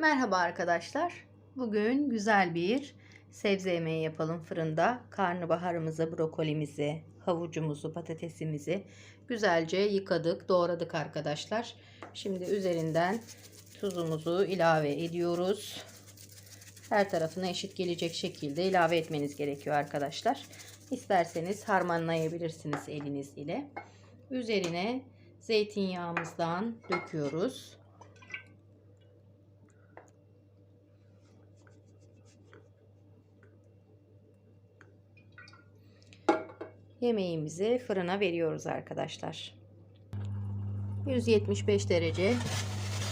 Merhaba arkadaşlar. Bugün güzel bir sebze yemeği yapalım fırında. Karnabaharımızı, brokolimizi, havucumuzu, patatesimizi güzelce yıkadık, doğradık arkadaşlar. Şimdi üzerinden tuzumuzu ilave ediyoruz. Her tarafına eşit gelecek şekilde ilave etmeniz gerekiyor arkadaşlar. İsterseniz harmanlayabilirsiniz eliniz ile. Üzerine zeytinyağımızdan döküyoruz. Yemeğimizi fırına veriyoruz arkadaşlar. 175 derece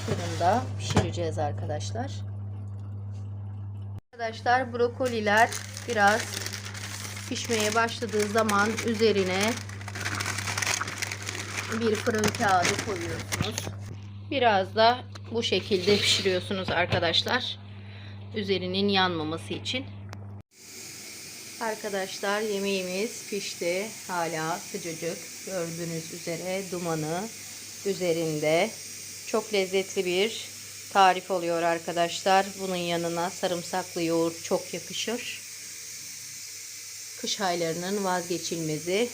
fırında pişireceğiz arkadaşlar. Arkadaşlar brokoliler biraz pişmeye başladığı zaman üzerine bir fırın kağıdı koyuyorsunuz. Biraz da bu şekilde pişiriyorsunuz arkadaşlar. Üzerinin yanmaması için. Arkadaşlar yemeğimiz pişti. Hala sıcacık. Gördüğünüz üzere dumanı üzerinde. Çok lezzetli bir tarif oluyor arkadaşlar. Bunun yanına sarımsaklı yoğurt çok yakışır. Kış aylarının vazgeçilmezi.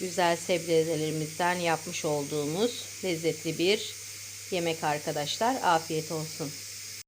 Güzel sebzelerimizden yapmış olduğumuz lezzetli bir yemek arkadaşlar. Afiyet olsun.